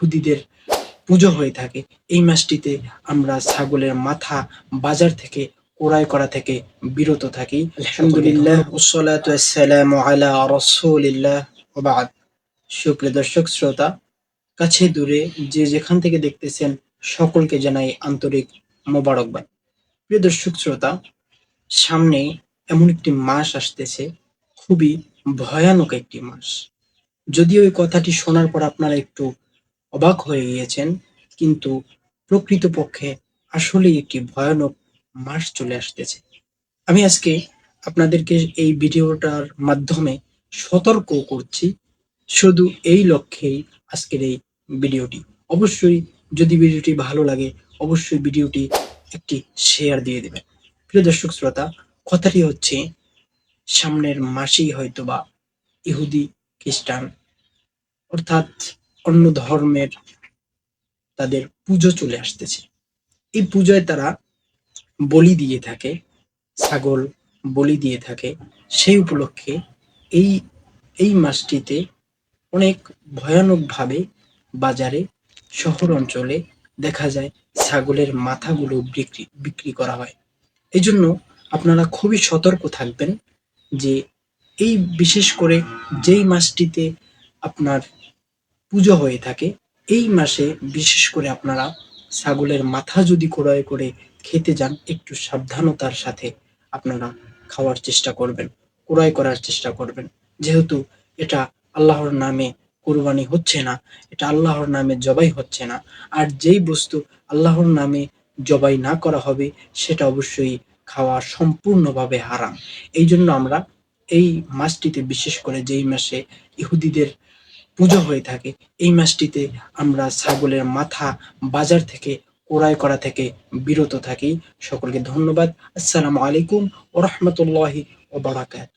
ইহুদিদের পুজো হয়ে থাকে। এই মাসটিতে আমরা ছাগলের মাথা বাজার থেকে, ক্রয় করা থেকে বিরত থাকি। আলহামদুলিল্লাহ সুপ্রিয় দর্শক, শ্রোতা, কাছে দূরে যে যেখান থেকে দেখতেছেন, সকলকে জানাই আন্তরিক মোবারকবাদ। প্রিয় দর্শক, শ্রোতা, সামনে এমন একটি মাস আসতেছে, খুবই ভয়ানক একটি মাস। যদিও এই কথাটি শোনার পর আপনারা একটু অবাক হয়ে গিয়েছেন, কিন্তু প্রকৃতপক্ষে আসলেই একটি ভয়ানক মাস চলে আসতেছে। আমি আজকে আপনাদেরকে এই ভিডিওটার মাধ্যমে সতর্ক করছি, শুধু এই লক্ষ্যেই আজকের এই ভিডিওটি। অবশ্যই যদি ভিডিওটি ভালো লাগে, অবশ্যই ভিডিওটি একটি শেয়ার দিয়ে দেবেন। প্রিয় দর্শক শ্রোতা, কথাটি হচ্ছে, সামনের মাসেই হয়তোবা ইহুদি খ্রিস্টান, অর্থাৎ অন্য ধর্মের তাদের পুজো চলে আসতেছে। এই পূজায় তারা বলি দিয়ে থাকে, ছাগল বলি দিয়ে থাকে। সেই উপলক্ষে এই এই মাসটিতে অনেক ভয়ানকভাবে বাজারে শহর অঞ্চলে দেখা যায় ছাগলের মাথাগুলো বিক্রি বিক্রি করা হয়। এই জন্য আপনারা খুবই সতর্ক থাকবেন যে এই বিশেষ করে যেই মাসটিতে আপনার পুজো হয়ে থাকে। এই মাসে বিশেষ করে আপনারা ছাগলের মাথা যদি ক্রয় করে খেতে যান, একটু সাবধানতার সাথে আপনারা খাওয়ার চেষ্টা করবেন, ক্রয় করার চেষ্টা করবেন। যেহেতু এটা আল্লাহর নামে কোরবানি হচ্ছে না, এটা আল্লাহর নামে জবাই হচ্ছে না, আর যেই বস্তু আল্লাহর নামে জবাই না করা হবে, সেটা অবশ্যই খাওয়া সম্পূর্ণভাবে হারাম। এই জন্য আমরা এই মাসটিতে বিশেষ করে যেই মাসে ইহুদিদের পুজো হয়ে থাকে। এই মাসটিতে আমরা ছাগলের মাথা বাজার থেকে, ক্রয় করা থেকে বিরত থাকি। সকলকে ধন্যবাদ। আসসালামু আলাইকুম ও রহমতুল্লাহি ও বারাকাত